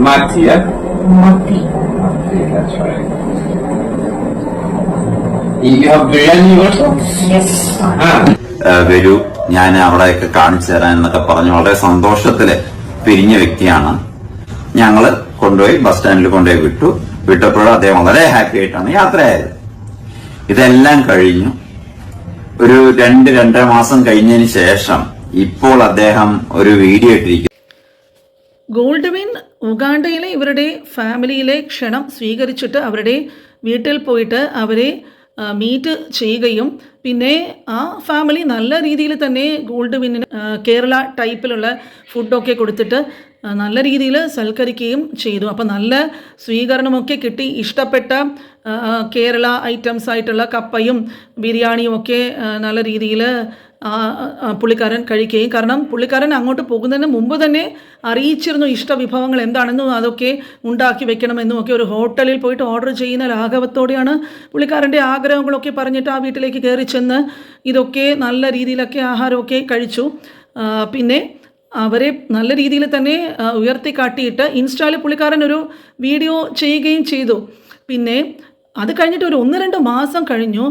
Mattia? Mati. Mati, that's right. You have biryani also? Yes. Ah. വരൂ ഞാൻ അവിടെയൊക്കെ കാണിച്ചു തരാൻ എന്നൊക്കെ പറഞ്ഞ് വളരെ സന്തോഷത്തിൽ പിരിഞ്ഞ വ്യക്തിയാണ് ഞങ്ങൾ കൊണ്ടുപോയി ബസ് സ്റ്റാൻഡിൽ കൊണ്ടുപോയി വിട്ടു വിട്ടപ്പോഴും അദ്ദേഹം വളരെ ഹാപ്പി ആയിട്ടാണ് യാത്രയായത് ഇതെല്ലാം കഴിഞ്ഞു ഒരു രണ്ട് രണ്ടര മാസം കഴിഞ്ഞതിന് ശേഷം ഇപ്പോൾ അദ്ദേഹം ഒരു വീഡിയോ ഇട്ടിരിക്കുന്നു ഗോൾഡ് വിൻ ഉഗാണ്ടയിലെ ഇവരുടെ ഫാമിലിയിലെ ക്ഷണം സ്വീകരിച്ചിട്ട് അവരുടെ വീട്ടിൽ പോയിട്ട് അവരെ മീറ്റ് ചെയ്യുകയും പിന്നെ ആ ഫാമിലി നല്ല രീതിയിൽ തന്നെ ഗോൾഡ് കേരള ടൈപ്പിലുള്ള ഫുഡൊക്കെ കൊടുത്തിട്ട് നല്ല രീതിയിൽ സൽക്കരിക്കുകയും ചെയ്തു. അപ്പോൾ നല്ല സ്വീകരണമൊക്കെ കിട്ടി. ഇഷ്ടപ്പെട്ട കേരള ഐറ്റംസ് ആയിട്ടുള്ള കപ്പയും ബിരിയാണിയും ഒക്കെ നല്ല രീതിയിൽ പുള്ളിക്കാരൻ കഴിക്കുകയും. കാരണം പുള്ളിക്കാരൻ അങ്ങോട്ട് പോകുന്നതിന് മുമ്പ് തന്നെ അറിയിച്ചിരുന്നു ഇഷ്ടവിഭവങ്ങൾ എന്താണെന്നും അതൊക്കെ ഉണ്ടാക്കി വെക്കണമെന്നും ഒക്കെ ഒരു ഹോട്ടലിൽ പോയിട്ട് ഓർഡർ ചെയ്യുന്ന ലാഘവത്തോടെയാണ് പുള്ളിക്കാരന്റെ ആഗ്രഹങ്ങളൊക്കെ പറഞ്ഞിട്ട് ആ വീട്ടിലേക്ക് കയറി ചെന്ന് ഇതൊക്കെ നല്ല രീതിയിലൊക്കെ ആഹാരമൊക്കെ കഴിച്ചു. പിന്നെ അവരെ നല്ല രീതിയിൽ തന്നെ ഉയർത്തി കാട്ടിയിട്ട് ഇൻസ്റ്റായിൽ പുള്ളിക്കാരൻ ഒരു വീഡിയോ ചെയ്യുകയും ചെയ്തു. പിന്നെ അത് കഴിഞ്ഞിട്ട് ഒരു ഒന്ന് രണ്ട് മാസം കഴിഞ്ഞു.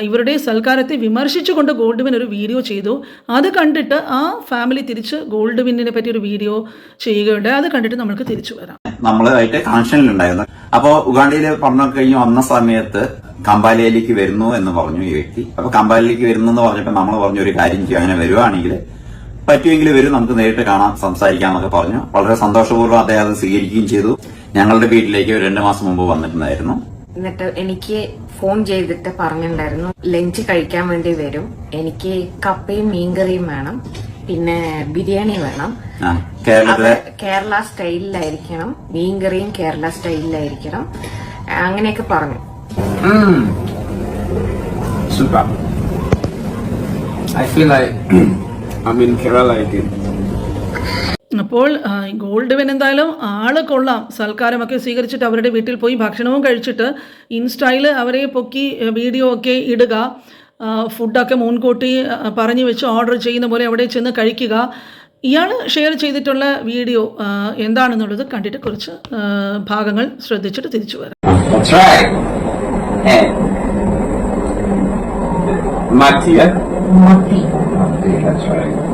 ഇവരുടെ സൽക്കാരത്തെ വിമർശിച്ചുകൊണ്ട് ഗോൾഡ്വിൻ ഒരു വീഡിയോ ചെയ്തു. അത് കണ്ടിട്ട് ആ ഫാമിലി തിരിച്ച് ഗോൾഡ്വിനെ പറ്റി ഒരു വീഡിയോ ചെയ്യുകയുണ്ടായി. അത് കണ്ടിട്ട് നമുക്ക് തിരിച്ചു വരാം. നമ്മളുമായിട്ട് കണക്ഷനിലുണ്ടായിരുന്നു അപ്പോ ഉഗാണ്ടയിൽ പറഞ്ഞു കഴിഞ്ഞ് വന്ന സമയത്ത് കമ്പാലയിലേക്ക് വരുന്നു എന്ന് പറഞ്ഞു ഈ വ്യക്തി. അപ്പൊ കമ്പാലയിലേക്ക് വരുന്നു എന്ന് പറഞ്ഞപ്പോ നമ്മൾ പറഞ്ഞ ഒരു കാര്യം ചെയ്യും അങ്ങനെ വരുവാണെങ്കിൽ പറ്റുമെങ്കിൽ വരും നമുക്ക് നേരിട്ട് കാണാം സംസാരിക്കാം എന്നൊക്കെ പറഞ്ഞു. വളരെ സന്തോഷപൂർവം അദ്ദേഹം അത് സ്വീകരിക്കുകയും ചെയ്തു. ഞങ്ങളുടെ വീട്ടിലേക്ക് രണ്ട് മാസം മുമ്പ് വന്നിട്ടുണ്ടായിരുന്നു. എന്നിട്ട് എനിക്ക് ഫോൺ ചെയ്തിട്ട് പറഞ്ഞിട്ടുണ്ടായിരുന്നു ലഞ്ച് കഴിക്കാൻ വേണ്ടി വരും. എനിക്ക് കപ്പയും മീൻകറിയും വേണം. പിന്നെ ബിരിയാണി വേണം. കേരള സ്റ്റൈലിലായിരിക്കണം. മീൻകറിയും കേരള സ്റ്റൈലിലായിരിക്കണം. അങ്ങനെയൊക്കെ പറഞ്ഞു. Super. I I feel like I'm in Kerala again. അപ്പോൾ ഗോൾഡ്വൻ ഗോൾഡ് വിൻ എന്തായാലും ആൾ കൊള്ളാം സൽക്കാരമൊക്കെ സ്വീകരിച്ചിട്ട് അവരുടെ വീട്ടിൽ പോയി ഭക്ഷണവും കഴിച്ചിട്ട് ഇൻസ്റ്റയിൽ അവരെ പൊക്കി വീഡിയോ ഒക്കെ ഇടുക ഫുഡൊക്കെ മുൻകൂട്ടി പറഞ്ഞു വെച്ച് ഓർഡർ ചെയ്യുന്ന പോലെ അവിടെ ചെന്ന് കഴിക്കുക ഇയാൾ ഷെയർ ചെയ്തിട്ടുള്ള വീഡിയോ എന്താണെന്നുള്ളത് കണ്ടിട്ട് കുറച്ച് ഭാഗങ്ങൾ ശ്രദ്ധിച്ചിട്ട് തിരിച്ചു വരാം. Mati. That's right.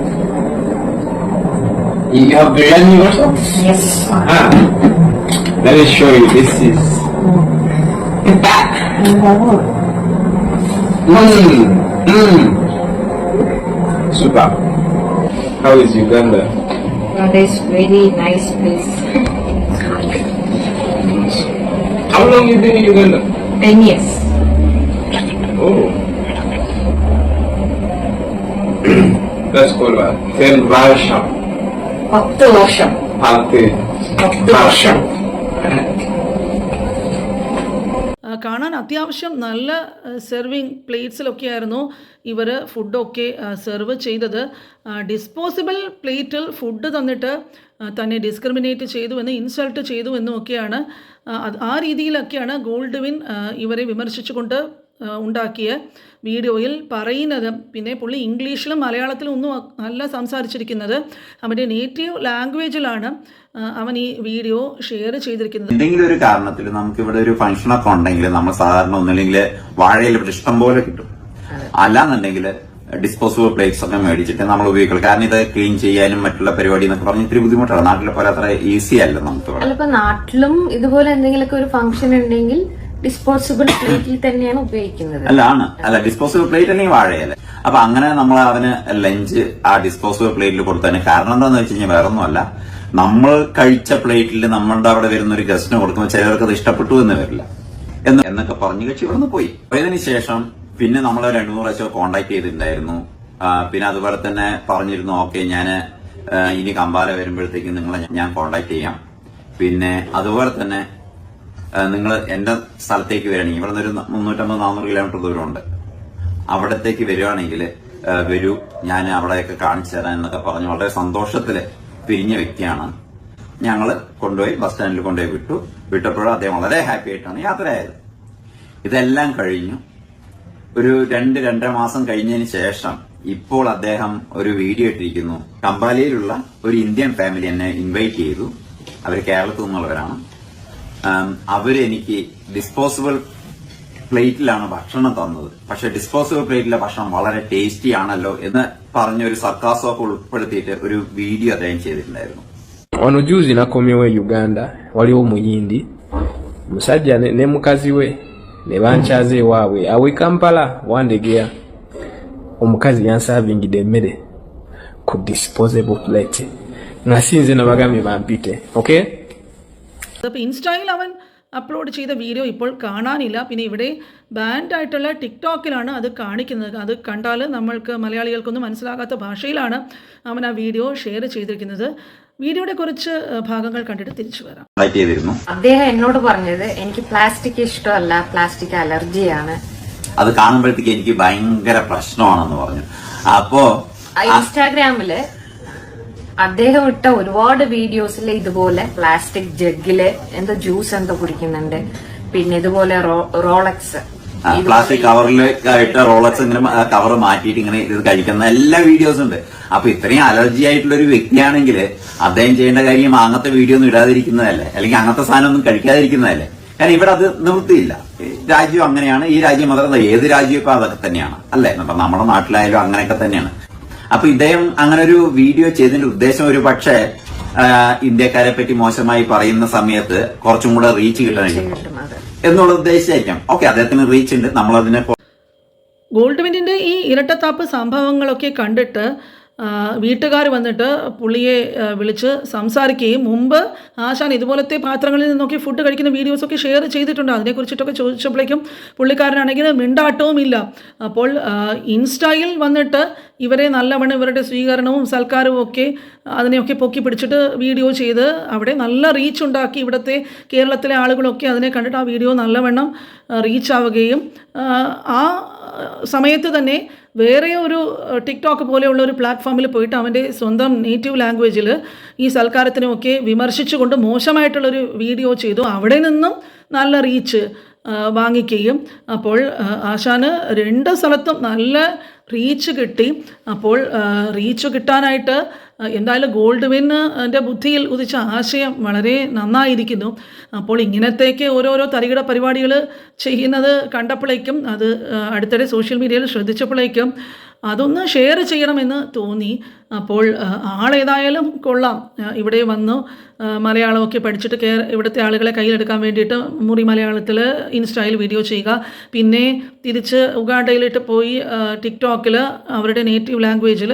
You have biryani also? Yes. Ah. Let me show you. This is. Mmm. Mmm. Super. How is Uganda? That is very nice place. How long you been in Uganda? Ten years. Oh. Let's go to Ten Varsham. പത്ത് വർഷം പത്ത്. പത്ത് വർഷം കാണാൻ അത്യാവശ്യം നല്ല serving പ്ലേറ്റ്സിലൊക്കെ ആയിരുന്നു ഇവർ ഫുഡൊക്കെ സെർവ് ചെയ്തത്. ഡിസ്പോസിബിൾ പ്ലേറ്റിൽ ഫുഡ് തന്നിട്ട് തന്നെ ഡിസ്ക്രിമിനേറ്റ് ചെയ്തുവെന്ന് ഇൻസൾട്ട് ചെയ്തുവെന്നും ഒക്കെയാണ് ആ, രീതിയിലൊക്കെയാണ് ഗോൾഡ് വിൻ ഇവരെ വിമർശിച്ചുകൊണ്ട് ഉണ്ടാക്കിയ വീഡിയോയിൽ പറയുന്നത്. പിന്നെ പുള്ളി ഇംഗ്ലീഷിലും മലയാളത്തിലും ഒന്നും അല്ല സംസാരിച്ചിരിക്കുന്നത്. അവന്റെ നേറ്റീവ് ലാംഗ്വേജിലാണ് അവൻ ഈ വീഡിയോ ഷെയർ ചെയ്തിരിക്കുന്നത്. എന്തെങ്കിലും ഒരു കാരണത്തിൽ നമുക്ക് ഇവിടെ ഒരു ഫംഗ്ഷനൊക്കെ ഉണ്ടെങ്കിൽ നമ്മൾ സാധാരണ ഒന്നില്ലെങ്കിൽ വാഴയിൽ ഇവിടെ ഇഷ്ടം പോലെ കിട്ടും. അല്ലാന്നുണ്ടെങ്കിൽ ഡിസ്പോസിബിൾ പ്ലേറ്റ്സ് ഒക്കെ മേടിച്ചിട്ട് നമ്മൾ ഉപയോഗിക്കണം. കാരണം ഇത് ക്ലീൻ ചെയ്യാനും മറ്റുള്ള പരിപാടി എന്നൊക്കെ പറഞ്ഞ് ഇത്തിരി ബുദ്ധിമുട്ടാണ്. നാട്ടിലെ പോലെ അത്ര ഈസി അല്ല നമുക്ക് ഇവിടെ. അല്ല ഇപ്പൊ നാട്ടിലും ഇതുപോലെ എന്തെങ്കിലുമൊക്കെ ഒരു ഫംഗ്ഷൻ ഉണ്ടെങ്കിൽ ഡിസ്പോസിബിൾ പ്ലേറ്റിൽ തന്നെയാണ് ഉപയോഗിക്കുന്നത്. അല്ല ആണ്. അല്ല ഡിസ്പോസിബിൾ പ്ലേറ്റ് അല്ലെങ്കിൽ വാഴയല്ല അപ്പൊ അങ്ങനെ നമ്മൾ അവന് ലഞ്ച് ആ ഡിസ്പോസിബിൾ പ്ലേറ്റിൽ കൊടുത്തതിന് കാരണം എന്താന്ന് വെച്ച് കഴിഞ്ഞാൽ വേറെ ഒന്നുമല്ല നമ്മൾ കഴിച്ച പ്ലേറ്റിൽ നമ്മളുടെ അവിടെ വരുന്ന ഒരു ഗസ്റ്റിന് കൊടുക്കുമ്പോൾ ചിലർക്ക് അത് ഇഷ്ടപ്പെട്ടു എന്ന് വരില്ല. എന്ന് എന്നൊക്കെ പറഞ്ഞു കക്ഷി ഇവിടുന്ന് പോയി. പോയതിനു ശേഷം പിന്നെ നമ്മൾ രണ്ടു മൂന്ന് പ്രാവശ്യം കോണ്ടാക്ട് ചെയ്തിട്ടുണ്ടായിരുന്നു. പിന്നെ അതുപോലെ തന്നെ പറഞ്ഞിരുന്നു ഓക്കെ ഞാൻ ഇനി കമ്പാല വരുമ്പോഴത്തേക്കും നിങ്ങളെ ഞാൻ കോണ്ടാക്ട് ചെയ്യാം. പിന്നെ അതുപോലെ തന്നെ നിങ്ങൾ എന്റെ സ്ഥലത്തേക്ക് വരികയാണെങ്കിൽ ഇവിടെ നിന്നൊരു മുന്നൂറ്റമ്പത് നാനൂറ് കിലോമീറ്റർ ദൂരമുണ്ട്. അവിടത്തേക്ക് വരികയാണെങ്കിൽ വരൂ ഞാൻ അവിടെയൊക്കെ കാണിച്ചു തരാൻ എന്നൊക്കെ പറഞ്ഞ് വളരെ സന്തോഷത്തിൽ പിരിഞ്ഞ വ്യക്തിയാണ് ഞങ്ങൾ കൊണ്ടുപോയി ബസ് സ്റ്റാൻഡിൽ കൊണ്ടുപോയി വിട്ടു. വിട്ടപ്പോഴും അദ്ദേഹം വളരെ ഹാപ്പി ആയിട്ടാണ് യാത്രയായത്. ഇതെല്ലാം കഴിഞ്ഞു. ഒരു രണ്ട് രണ്ടര മാസം കഴിഞ്ഞതിന് ശേഷം ഇപ്പോൾ അദ്ദേഹം ഒരു വീഡിയോ ഇട്ടിരിക്കുന്നു. കമ്പാലിയിലുള്ള ഒരു ഇന്ത്യൻ ഫാമിലി എന്നെ ഇൻവൈറ്റ് ചെയ്തു. അവർ കേരളത്തിൽ നിന്നുള്ളവരാണ്. അവരെനിക്ക് ഡിസ്പോസിബിൾ പ്ലേറ്റിലാണ് ഭക്ഷണം തന്നത് പക്ഷെ ഡിസ്പോസിബിൾ പ്ലേറ്റിലെ ഭക്ഷണം വളരെ ടേസ്റ്റി ആണല്ലോ എന്ന് പറഞ്ഞ ഒരു സർക്കാസമൊക്കെ ഉൾപ്പെടുത്തിയിട്ട് ഒരു വീഡിയോ അദ്ദേഹം ചെയ്തിട്ടുണ്ടായിരുന്നു wano juzi nakomyewo e uganda waliwo omuyindi omusajja ne, ne mukazi we ne bankyaza ewaabwe awo e kampala wandegeya omukazi yansavingidde emmere ku disposable plate nga sinze nabagambye bampite okay അപ്പോൾ ഇൻസ്റ്റയിൽ അവൻ upload ചെയ്ത video ഇപ്പോൾ കാണാനില്ല. പിന്നെ ഇവിടെ band ആയിട്ടുള്ള ടിക്ടോക്കിലാണ് അത് കാണിക്കുന്നത്. അത് കണ്ടാൽ നമ്മൾക്ക് മലയാളികൾക്കൊന്നും മനസ്സിലാകാത്ത ഭാഷയിലാണ് അവൻ ആ വീഡിയോ ഷെയർ ചെയ്തിരിക്കുന്നത്. വീഡിയോയുടെ കുറച്ച് ഭാഗങ്ങൾ കണ്ടിട്ട് തിരിച്ചു വരാം. അദ്ദേഹം എന്നോട് പറഞ്ഞത് എനിക്ക് പ്ലാസ്റ്റിക് ഇഷ്ടമല്ല പ്ലാസ്റ്റിക് അലർജിയാണ്. അത് കാണുമ്പോഴത്തേക്ക് എനിക്ക് ഭയങ്കര പ്രശ്നമാണെന്ന് പറഞ്ഞു. അപ്പോ ഇൻസ്റ്റാഗ്രാമിൽ അദ്ദേഹം ഇട്ട ഒരുപാട് വീഡിയോസിൽ ഇതുപോലെ പ്ലാസ്റ്റിക് ജഗ്ഗിൽ എന്തോ ജ്യൂസ് എന്തോ കുടിക്കുന്നുണ്ട്. പിന്നെ ഇതുപോലെ റോളക്സ് പ്ലാസ്റ്റിക് കവറിൽ ഇട്ട റോളക്സ് ഇങ്ങനെ കവർ മാറ്റിയിട്ട് ഇങ്ങനെ ഇത് കഴിക്കുന്ന എല്ലാ വീഡിയോസും ഉണ്ട്. അപ്പൊ ഇത്രയും അലർജി ആയിട്ടുള്ള ഒരു വ്യക്തിയാണെങ്കിൽ അദ്ദേഹം ചെയ്യേണ്ട കാര്യം അങ്ങനത്തെ വീഡിയോ ഒന്നും ഇടാതിരിക്കുന്നതല്ലേ? അല്ലെങ്കിൽ അങ്ങനത്തെ സാധനം ഒന്നും കഴിക്കാതിരിക്കുന്നതല്ലേ? കാരണം ഇവിടെ അത് നിവൃത്തിയില്ല. രാജ്യം അങ്ങനെയാണ്. ഈ രാജ്യം മാത്രമല്ല ഏത് രാജ്യം ഇപ്പൊ അതൊക്കെ തന്നെയാണ്. അല്ലേ? നമ്മുടെ നാട്ടിലായാലും അങ്ങനെയൊക്കെ തന്നെയാണ്. അപ്പൊ ഇദ്ദേഹം അങ്ങനെ ഒരു വീഡിയോ ചെയ്തതിന്റെ ഉദ്ദേശം ഒരു പക്ഷേ ഇന്ത്യക്കാരെ പറ്റി മോശമായി പറയുന്ന സമയത്ത് കുറച്ചും കൂടെ റീച്ച് കിട്ടാനായിരിക്കും എന്നുള്ള ഉദ്ദേശിച്ചായിരിക്കാം ഓക്കെ അദ്ദേഹത്തിന് റീച്ച് ഉണ്ട്. നമ്മളതിനെ ഗോൾഡ് വിന്നിന്റെ ഈ ഇരട്ടത്താപ്പ് സംഭവങ്ങളൊക്കെ കണ്ടിട്ട് വീട്ടുകാർ വന്നിട്ട് പുള്ളിയെ വിളിച്ച് സംസാരിക്കുകയും മുമ്പ് ആശാൻ ഇതുപോലത്തെ പാത്രങ്ങളിൽ നിന്നൊക്കെ ഫുഡ് കഴിക്കുന്ന വീഡിയോസൊക്കെ ഷെയർ ചെയ്തിട്ടുണ്ട്. അതിനെക്കുറിച്ചിട്ടൊക്കെ ചോദിച്ചപ്പോഴേക്കും പുള്ളിക്കാരനാണെങ്കിൽ മിണ്ടാട്ടവും ഇല്ല അപ്പോൾ ഇൻസ്റ്റയിൽ വന്നിട്ട് ഇവരെ നല്ലവണ്ണം ഇവരുടെ സ്വീകരണവും സൽക്കാരവും ഒക്കെ അതിനെയൊക്കെ പൊക്കി പിടിച്ചിട്ട് വീഡിയോ ചെയ്ത് അവിടെ നല്ല റീച്ച് ഉണ്ടാക്കി ഇവിടുത്തെ കേരളത്തിലെ ആളുകളൊക്കെ അതിനെ കണ്ടിട്ട് ആ വീഡിയോ നല്ലവണ്ണം റീച്ചാവുകയും ആ സമയത്ത് തന്നെ വേറെ ഒരു ടിക്ടോക്ക് പോലെയുള്ള ഒരു പ്ലാറ്റ്ഫോമിൽ പോയിട്ട് അവന്റെ സ്വന്തം നേറ്റീവ് ലാംഗ്വേജിൽ ഈ സൽക്കാരത്തിനുമൊക്കെ വിമർശിച്ചുകൊണ്ട് മോശമായിട്ടുള്ളൊരു വീഡിയോ ചെയ്തു. അവിടെ നിന്നും നല്ല റീച്ച് വാങ്ങിക്കുകയും അപ്പോൾ ആശാന് രണ്ട് സ്ഥലത്തും നല്ല റീച്ച് കിട്ടി. അപ്പോൾ റീച്ച് കിട്ടാനായിട്ട് എന്തായാലും ഗോൾഡ് വിന്ന് ബുദ്ധിയിൽ ഉദിച്ച ആശയം വളരെ നന്നായിരിക്കുന്നു. അപ്പോൾ ഇങ്ങനത്തേക്ക് ഓരോരോ തരികിട പരിപാടികൾ ചെയ്യുന്നത് കണ്ടപ്പോഴേക്കും അത് അടുത്തിടെ സോഷ്യൽ മീഡിയയിൽ ശ്രദ്ധിച്ചപ്പോഴേക്കും അതൊന്ന് ഷെയർ ചെയ്യണമെന്ന് തോന്നി. അപ്പോൾ ആളേതായാലും കൊള്ളാം. ഇവിടെ വന്നു മലയാളമൊക്കെ പഠിച്ചിട്ട് കേ ഇവിടുത്തെ ആളുകളെ കയ്യിലെടുക്കാൻ വേണ്ടിയിട്ട് മുറി മലയാളത്തിൽ ഇൻസ്റ്റയിൽ വീഡിയോ ചെയ്യുക. പിന്നെ തിരിച്ച് ഉഗാണ്ടയിലിട്ട് പോയി ടിക്ടോക്കിൽ അവരുടെ നേറ്റീവ് ലാംഗ്വേജിൽ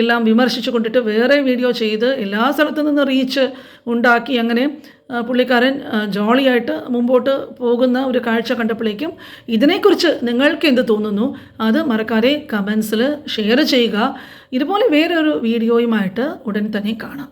എല്ലാം വിമർശിച്ചു കൊണ്ടിട്ട് വേറെ വീഡിയോ ചെയ്ത് എല്ലാ സ്ഥലത്തു നിന്ന് റീച്ച് ഉണ്ടാക്കി അങ്ങനെ പുള്ളിക്കാരൻ ജോളിയായിട്ട് മുമ്പോട്ട് പോകുന്ന ഒരു കാഴ്ച കണ്ടപ്പോഴേക്കും ഇതിനെക്കുറിച്ച് നിങ്ങൾക്ക് എന്ത് തോന്നുന്നു? അത് മറക്കാതെ കമൻസിൽ ഷെയർ ചെയ്യുക. ഇതുപോലെ വേറൊരു വീഡിയോയുമായിട്ട് ഉടൻ തന്നെ കാണാം.